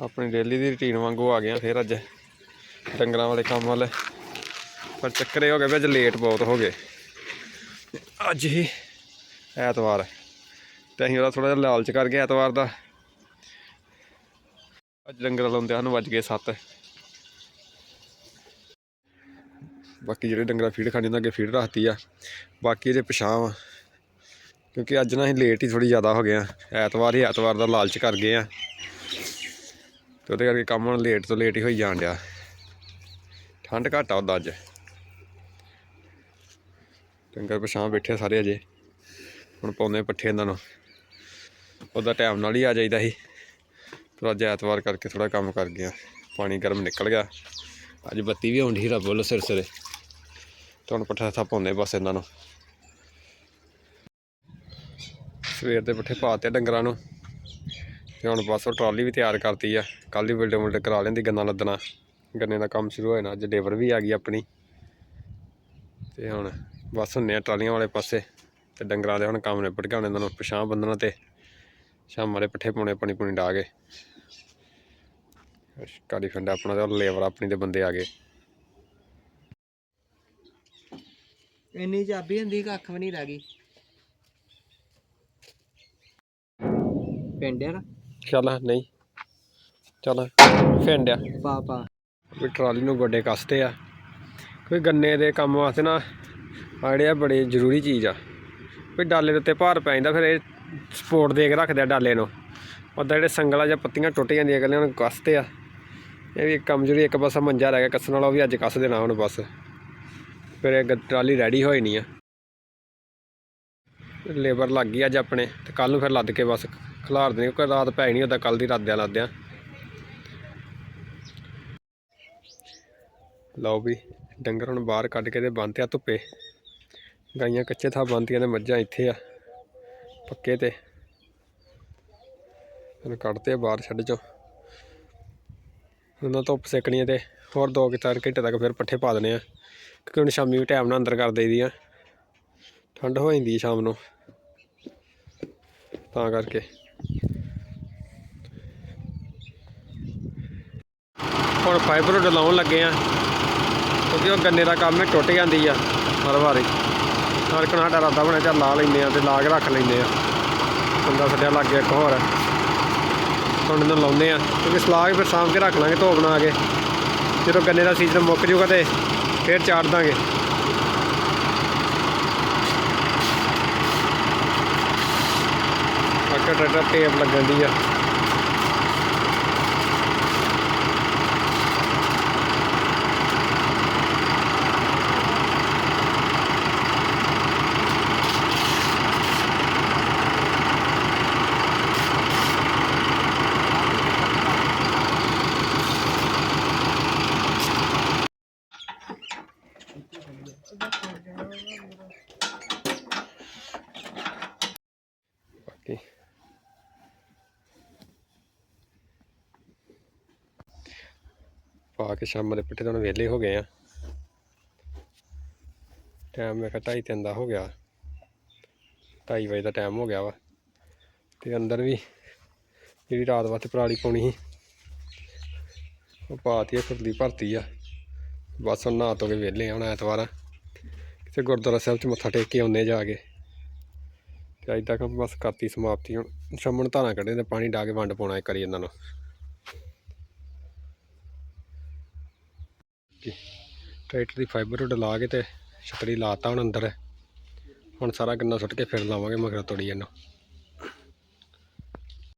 ਆਪਣੀ ਡੇਲੀ ਦੀ ਰੁਟੀਨ ਵਾਂਗੂ ਆ ਗਏ ਆ ਫਿਰ ਅੱਜ। ਡੰਗਰਾਂ ਵਾਲੇ ਕੰਮ ਵਾਲੇ। ਪਰ ਚੱਕਰ ਇਹ ਹੋ ਗਿਆ ਵੀ ਅੱਜ ਲੇਟ ਬਹੁਤ ਹੋ ਗਏ। ਅੱਜ ਹੀ ਐਤਵਾਰ ਹੈ। ਤੇ ਅਸੀਂ ਉਹਦਾ ਥੋੜਾ ਜਿਹਾ ਲਾਲਚ ਕਰ ਗਏ ਐਤਵਾਰ ਦਾ। ਅੱਜ ਡੰਗਰ ਲਾਉਂਦੇ ਹਨ ਵੱਜ ਗਏ 7 ਬਾਕੀ ਜਿਹੜੇ ਡੰਗਰਾਂ ਫੀਡ ਖਾਣੀ ਉਹਨਾਂ ਅੱਗੇ ਫੀਡ ਰੱਖਤੀ ਆ। ਬਾਕੀ ਇਹਦੇ ਪਿਛਾਂਹ ਕਿਉਂਕਿ ਅੱਜ ਨਾ ਅਸੀਂ ਲੇਟ ਹੀ ਥੋੜੀ ਜ਼ਿਆਦਾ ਹੋ ਗਏ ਆ। ਐਤਵਾਰ ਹੀ ਐਤਵਾਰ ਦਾ ਲਾਲਚ ਕਰ ਗਏ ਆ। ਤੇ ਉਹਦੇ ਕਰਕੇ ਕੰਮ ਹੁਣ ਲੇਟ ਤੋਂ ਲੇਟ ਹੀ ਹੋਈ ਜਾਣ ਡਿਆ। ਠੰਡ ਘੱਟ ਆ ਉਹਦਾ ਅੱਜ। ਡੰਗਰ ਪਛਾਂ ਬੈਠੇ ਸਾਰੇ ਅਜੇ। ਹੁਣ ਪਾਉਂਦੇ ਪੱਠੇ ਇਹਨਾਂ ਨੂੰ। ਉਹਦਾ ਟਾਈਮ ਨਾਲ ਹੀ ਆ ਜਾਈਦਾ ਸੀ। ਪਰ ਅੱਜ ਐਤਵਾਰ ਕਰਕੇ ਥੋੜਾ ਕੰਮ ਕਰ ਗਿਆ ਪਾਣੀ ਗਰਮ ਨਿਕਲ ਗਿਆ। ਅੱਜ ਬੱਤੀ ਵੀ ਆਉਂਦੀ ਰੱਬ ਵੱਲੋਂ ਸਿਰ ਸਿਰੇ। ਤੇ ਹੁਣ ਪੱਠਾ ਥਾ ਪਾਉਂਦੇ ਬਸ ਇਹਨਾਂ ਨੂੰ। ਸਵੇਰ ਦੇ ਪੱਠੇ ਪਾਤੇ ਡੰਗਰਾਂ ਨੂੰ। ਤੇ ਹੁਣ ਬਸ ਉਹ ਟਰਾਲੀ ਵੀ ਤਿਆਰ ਕਰਤੀ ਆ। ਕੱਲ ਦੀ ਬਿਲਡ ਕਰਾ ਲੈਂਦੀ ਗੰਨਾ ਲੱਦਣਾ। ਗੰਨੇ ਦਾ ਕੰਮ ਸ਼ੁਰੂ ਹੋਇਆ ਨਾ, ਅੱਜ ਲੇਬਰ ਵੀ ਆ ਗਈ ਆਪਣੀ। ਤੇ ਹੁਣ ਬਸ ਹੁੰਨੇ ਆ ਟਰਾਲੀਆਂ ਵਾਲੇ ਪਾਸੇ। ਤੇ ਡੰਗਰਾਂ ਦੇ ਹੁਣ ਕੰਮ ਨਿਬੜ ਗਿਆ ਹੁਣ ਇਹਨਾਂ ਨੂੰ ਪਛਾਂ ਬੰਨਣਾ ਤੇ ਸ਼ਾਮ ਵਾਲੇ ਪੱਠੇ ਪਾਉਣੇ, ਪਾਣੀ ਪੂਣੀ ਡਾ ਕੇ। ਕਾਲੀ ਫੰਡਾ ਆਪਣਾ ਤੇ ਲੇਬਰ ਆਪਣੀ ਦੇ ਬੰਦੇ ਆ ਗਏ। ਇੰਨੀ ਚਾਬੀ ਹੁੰਦੀ, ਕੱਖ ਵੀ ਨਹੀਂ ਰਹਿ ਗਈ। ਪਿੰਡ ਆ ਨਾ? ਚੱਲ ਨਹੀਂ ਚੱਲ ਫੈਂਡਿਆ ਪਾਪਾ ਵੀ ਟਰਾਲੀ ਨੂੰ ਗੋਡੇ ਕੱਸਦੇ ਆ। ਕੋਈ ਗੰਨੇ ਦੇ ਕੰਮ ਵਾਸਤੇ ਨਾ ਜਿਹੜੇ ਆ ਬੜੀ ਜ਼ਰੂਰੀ ਚੀਜ਼ ਆ। ਵੀ ਡਾਲੇ ਦੇ ਉੱਤੇ ਭਾਰ ਪੈ ਜਾਂਦਾ ਫਿਰ ਇਹ ਸਪੋਰਟ ਦੇ ਕੇ ਰੱਖਦੇ ਆ ਡਾਲੇ ਨੂੰ। ਉੱਦਾਂ ਜਿਹੜੇ ਸੰਗਲਾਂ ਜਾਂ ਪੱਤੀਆਂ ਟੁੱਟ ਜਾਂਦੀਆਂ ਗੱਲਾਂ ਨੂੰ ਕੱਸਦੇ ਆ। ਇਹ ਵੀ ਇੱਕ ਕਮਜ਼ੋਰੀ ਇੱਕ ਪਾਸਾ ਮੰਜਾ ਰਹਿ ਗਿਆ ਕੱਸਣ ਵਾਲਾ ਉਹ ਵੀ ਅੱਜ ਕੱਸ ਦੇਣਾ ਹੁਣ ਬਸ। ਫਿਰ ਇਹ ਗ- ਟਰਾਲੀ ਰੈਡੀ ਹੋਈ ਨਹੀਂ ਆ। ਲੇਬਰ ਲੱਗ ਗਈ ਅੱਜ ਆਪਣੇ, ਤੇ ਕੱਲ ਨੂੰ ਫਿਰ ਲੱਦ ਕੇ ਬਸ ਖਿਲਾਰ ਦੇਣੀ, ਕਿਉਂਕਿ ਰਾਤ ਪੈ ਨਹੀਂ ਹੁੰਦਾ ਕੱਲ ਦੀ ਰਾਤਿਆਂ ਲੱਦਿਆਂ। ਲਓ ਵੀ, ਡੰਗਰ ਹੁਣ ਬਾਹਰ ਕੱਢ ਕੇ ਤੇ ਬੰਨ੍ਹਤੇ ਆ ਧੁੱਪੇ। ਗਾਈਆਂ ਕੱਚੇ ਥਾਂ ਬੰਨ੍ਹਤੀਆਂ ਤੇ ਮੱਝਾਂ ਇੱਥੇ ਆ, ਪੱਕੇ ਤੇ। ਹੁਣ ਕੱਢਤੇ ਆ ਬਾਹਰ ਛੱਡ ਚੋ। ਉਹਨਾਂ ਧੁੱਪ ਸੇਕਣੀ ਆ ਤੇ ਹੋਰ ਦੋ ਕਿ ਚਾਰ ਘੰਟੇ ਤੱਕ ਫਿਰ ਪੱਠੇ ਪਾ ਦੇਣੇ ਆ, ਕਿਉਂਕਿ ਹੁਣ ਸ਼ਾਮੀ ਵੀ ਟਾਈਮ ਨਾਲ ਅੰਦਰ ਕਰ ਦੇਈਦੀ ਆ ਠੰਡ ਹੋ ਜਾਂਦੀ ਆ ਸ਼ਾਮ ਨੂੰ। ਤਾਂ ਕਰਕੇ। ਹੁਣ ਫਾਈਬਰ ਡਲਾਉਣ ਲੱਗੇ ਆ। ਕਿਉਂਕਿ ਉਹ ਗੰਨੇ ਦਾ ਕੰਮ ਹੈ ਟੁੱਟ ਜਾਂਦੀ ਆ ਹਰ ਵਾਰੀ। ਹਰ ਕਣਾ ਸਾਡਾ ਰਾਦਾ ਬਣਿਆ ਚੱਲ ਲਾ ਲੈਂਦੇ ਆ ਤੇ ਲਾ ਕੇ ਰੱਖ ਲੈਂਦੇ ਆ। ਬੰਦਾ ਛੱਡਿਆ ਲੱਗ ਗਿਆ ਇੱਕ ਹੋਰ। ਹੁਣ ਇਹਨੂੰ ਲਾਉਂਦੇ ਆ। ਕਿਉਂਕਿ ਸਲਾਗ ਫਿਰ ਸਾਂਭ ਕੇ ਰੱਖ ਲਾਂਗੇ ਧੋ ਬਣਾ ਕੇ। ਜਦੋਂ ਗੰਨੇ ਦਾ ਸੀਜ਼ਨ ਮੁੱਕ ਜੂਗਾ ਤੇ ਫਿਰ ਚਾੜ ਦਾਂਗੇ। ਆਕਾ ਟਰੈਕਟਰ ਟੇਪ ਲੱਗਣ ਦੀ ਆ। ਬਾਕੀ ਪਾ ਕੇ ਸ਼ਾਮ ਦੇ ਪਿੱਠੇ ਤੋਂ ਵਿਹਲੇ ਹੋ ਗਏ ਆ। ਟਾਈਮ ਮੈਂ ਕਿਹਾ ਢਾਈ ਤਿੰਨ ਦਾ ਹੋ ਗਿਆ। ਢਾਈ ਵਜੇ ਦਾ ਟਾਈਮ ਹੋ ਗਿਆ ਵਾ। ਤੇ ਅੰਦਰ ਵੀ ਜਿਹੜੀ ਰਾਤ ਵਾਸਤੇ ਪਰਾਲੀ ਪਾਉਣੀ ਸੀ, ਉਹ ਪਾਤੀ ਆ, ਖੁਰਲੀ ਭਰਤੀ ਆ। ਬਸ ਹੁਣ ਨਹਾ ਧੋ ਕੇ ਵਿਹਲੇ ਆ ਹੁਣ ਐਤਵਾਰ ਆ। ਕਿਸੇ ਗੁਰਦੁਆਰਾ ਸਾਹਿਬ 'ਚ ਮੱਥਾ ਟੇਕ ਕੇ ਆਉਂਦੇ ਜਾ ਕੇ। ਤੇ ਅੱਜ ਤੱਕ ਬਸ ਕਰਤੀ ਸਮਾਪਤੀ, ਹੁਣ ਸ਼ਾਮ ਨੂੰ ਧਾਰਾਂ ਕੱਢੇ ਤੇ ਪਾਣੀ ਡਾ ਕੇ ਵੰਡ ਪਾਉਣਾ ਇੱਕ ਵਾਰੀ ਇਹਨਾਂ ਨੂੰ। ਕਿ ਟਰੈਕਟਰ ਦੀ ਫਾਈਬਰ ਡਲਾ ਕੇ ਤੇ ਛਤਰੀ ਲਾਤਾ ਹੁਣ ਅੰਦਰ। ਹੁਣ ਸਾਰਾ ਗੰਨਾ ਸੁੱਟ ਕੇ ਫਿਰ ਲਾਵਾਂਗੇ ਮਗਰ ਤੋੜੀ ਇਹਨੂੰ